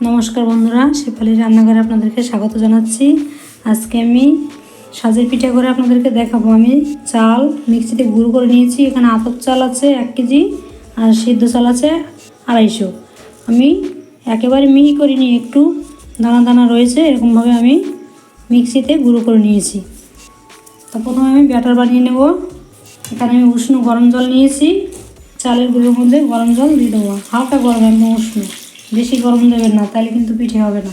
নমস্কার বন্ধুরা, শেফালি রান্নাঘরে আপনাদেরকে স্বাগত জানাচ্ছি। আজকে আমি সাজের পিঠা করে আপনাদেরকে দেখাবো। আমি চাল মিক্সিতে গুঁড়ো করে নিয়েছি। এখানে আতপ চাল আছে এক কেজি আর সিদ্ধ চাল আছে আড়াইশো। আমি একেবারে মিহি করিনি, একটু দানা দানা রয়েছে, এরকমভাবে আমি মিক্সিতে গুঁড়ো করে নিয়েছি। তো প্রথমে আমি ব্যাটার বানিয়ে নেব। এখানে আমি উষ্ণ গরম জল নিয়েছি। চালের গুঁড়োর মধ্যে গরম জল দিয়ে দেবো। হালকা গরম একদম উষ্ণ। বেশি গরম দেবেন না, তাহলে কিন্তু পিঠে হবে না।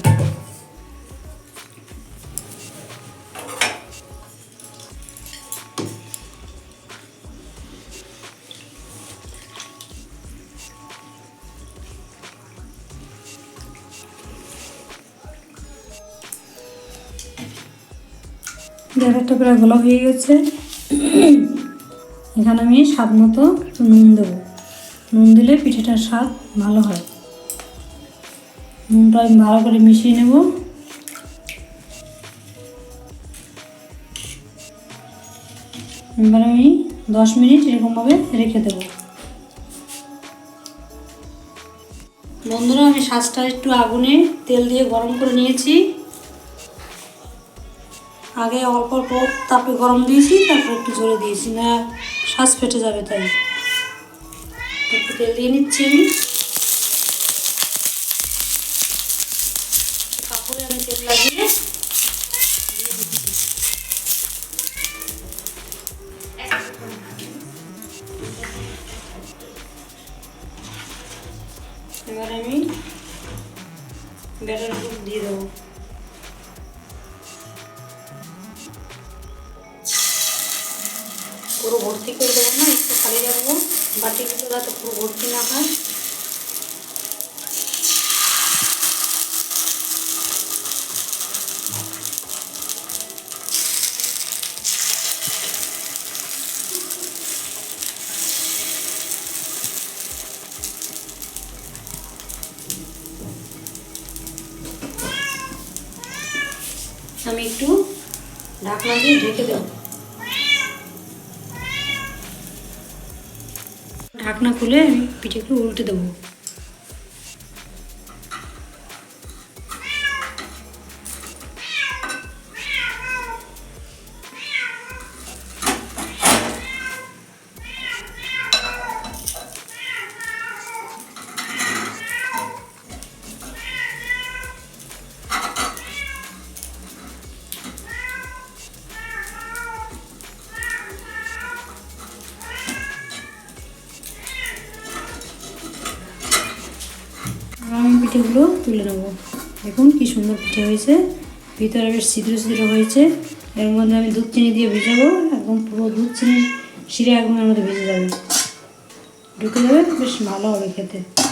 ব্যাটারটা প্রায় গোলা হয়ে গেছে। এখানে আমি স্বাদ মতো নুন দেবো। নুন দিলে পিঠেটার স্বাদ ভালো হয়। নুনটা আমি ভালো করে মিশিয়ে নেব। এবার আমি দশ মিনিট এরকমভাবে রেখে দেবো। বন্ধুরা, আমি শ্বাসটা একটু আগুনে তেল দিয়ে গরম করে নিয়েছি। আগে অল্প অল্প তাপে গরম দিয়েছি, তারপর একটু জোরে দিয়েছি, না শ্বাস ফেটে যাবে তাই। একটু তেল দিয়ে নিচ্ছি আমি কাপড়ে আমি তেল লাগিয়ে এবার আমি ব্যাটার দিয়ে দেবো। পুরো ভর্তি করে দেবো না, একটু খালি রাখব। ভিতরে যাতে পুরো ভর্তি না হয়। আমি একটু ঢাকনা দিয়ে ঢেকে দেবো। ঢাকনা খুলে আমি পিঠেগুলো উল্টে দেবো। পিঠেগুলো তুলে নেব। দেখুন কি সুন্দর পিঠে হয়েছে। ভিতরে বেশ ছিদ্র ছিদ্র হয়েছে। এর মধ্যে আমি দুধ চিনি দিয়ে ভেজাবো। একদম পুরো দুধ চিনি শিরে একদম এর মধ্যে ভেজে যাবে। ঢুকে যাবে, বেশ ভালো হবে খেতে।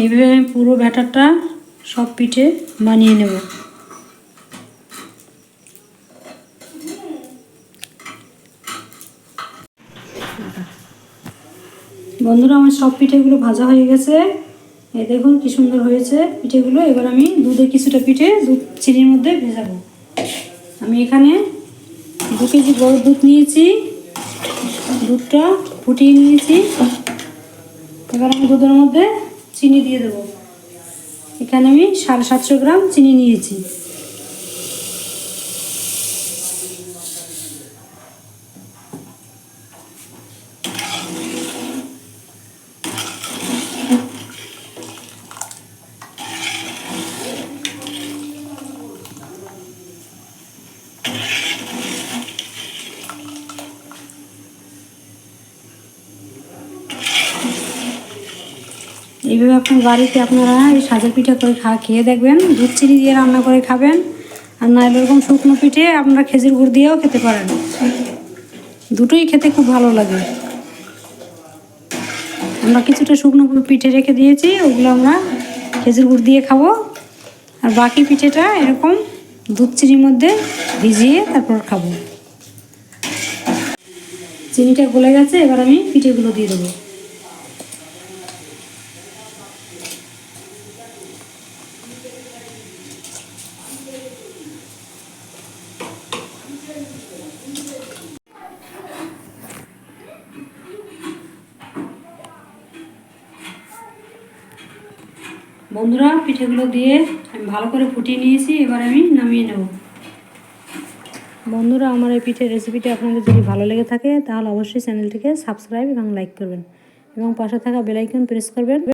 এইভাবে আমি পুরো ব্যাটারটা সব পিঠে বানিয়ে নেব। বন্ধুরা, আমার সব পিঠেগুলো ভাজা হয়ে গেছে। এ দেখুন কি সুন্দর হয়েছে পিঠেগুলো। এবার আমি দুধে কিছুটা পিঠে দুধ চিনির মধ্যে ভেজাবো। আমি এখানে দু কেজি গরুর দুধ নিয়েছি। দুধটা ফুটিয়ে নিয়েছি। এবার আমি দুধের মধ্যে চিনি দিয়ে দেবো। এখানে আমি সাড়ে সাতশো গ্রাম চিনি নিয়েছি। এইভাবে আপনার বাড়িতে আপনারা এই সাজের পিঠা করে খা, খেয়ে দেখবেন, দুধ চিনি দিয়ে রান্না করে খাবেন, আর না এরকম শুকনো পিঠে আপনারা খেজুর গুড় দিয়েও খেতে পারেন। দুটোই খেতে খুব ভালো লাগে। আমরা কিছুটা শুকনো পিঠে রেখে দিয়েছি, ওগুলো আমরা খেজুর গুড় দিয়ে খাব। আর বাকি পিঠেটা এরকম দুধ চিনির মধ্যে ভিজিয়ে তারপর খাব। চিনিটা গলে গেছে, এবার আমি পিঠেগুলো দিয়ে দেবো। বন্ধুরা, পিঠেগুলো দিয়ে আমি ভালো করে ফুটিয়ে নিয়েছি, এবার আমি নামিয়ে নেব। বন্ধুরা, আমার এই পিঠের রেসিপিটি আপনাদের যদি ভালো লেগে থাকে, তাহলে অবশ্যই চ্যানেলটিকে সাবস্ক্রাইব এবং লাইক করবেন। এবং পাশে থাকা বেলাইকন প্রেস করবেন।